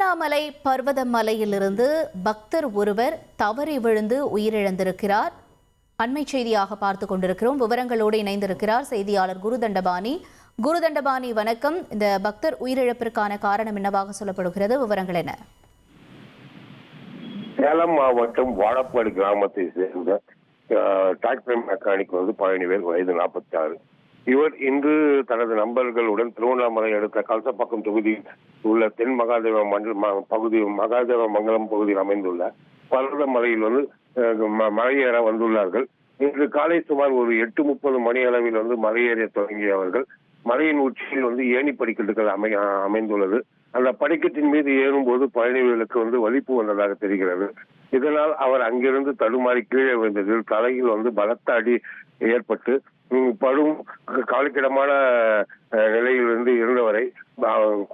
திருவண்ணாமலை பர்வத மலையிலிருந்து பக்தர் ஒருவர் தவறி விழுந்து உயிரிழந்திருக்கிறார். அண்மை செய்தியாக பார்த்து கொண்டிருக்கிறோம். விவரங்களோடு இணைந்திருக்கிறார் செய்தியாளர் குருதண்டபாணி. குருதண்டபாணி வணக்கம். இந்த பக்தர் உயிரிழப்பிற்கான காரணம் என்னவாக சொல்லப்படுகிறது? விவரங்கள் என்ன? சேலம் மாவட்டம் வாழப்பாடி கிராமத்தை சேர்ந்த டிராக்டர் மெக்கானிக் வந்து பழனிவேல் வயது நாற்பத்தி ஆறு. இவர் இன்று தனது நண்பர்களுடன் திருவண்ணாமலை அடுத்த கல்சப்பாக்கம் தொகுதியில் உள்ள தென் மகாதேவ மண்டல் பகுதி மகாதேவ மங்கலம் பகுதியில் அமைந்துள்ள பர்வத மலையில் வந்து மலையேற வந்துள்ளார்கள். இன்று காலை சுமார் ஒரு எட்டு முப்பது மணி அளவில் வந்து மலையேற தொடங்கிய அவர்கள் மலையின் உச்சியில் வந்து ஏணி படிக்கட்டுகள் அமை அமைந்துள்ளது. அந்த படிக்கட்டின் மீது ஏறும்போது பயணிகளுக்கு வந்து வலிப்பு வந்ததாக தெரிகிறது. இதனால் அவர் அங்கிருந்து தடுமாறி கீழே விழுந்ததில் தலையில் வந்து பலத்த அடி ஏற்பட்டு படும் காலிக்கிடமான நிலையிலிருந்து இருந்தவரை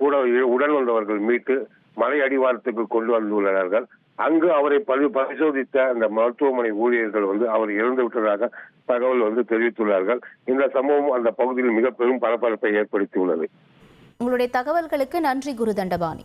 கூட உடன் வந்தவர்கள் மீட்டு மலை அடிவாரத்துக்கு கொண்டு வந்துள்ளனர்கள். அங்கு அவரை பரி பரிசோதித்த அந்த மருத்துவமனை ஊழியர்கள் வந்து அவர் இறந்து விட்டதாக தகவல் வந்து தெரிவித்துள்ளார்கள். இந்த சம்பவம் அந்த பகுதியில் மிக பெரும் பரபரப்பை ஏற்படுத்தியுள்ளது. உங்களுடைய தகவல்களுக்கு நன்றி குருதண்டபாணி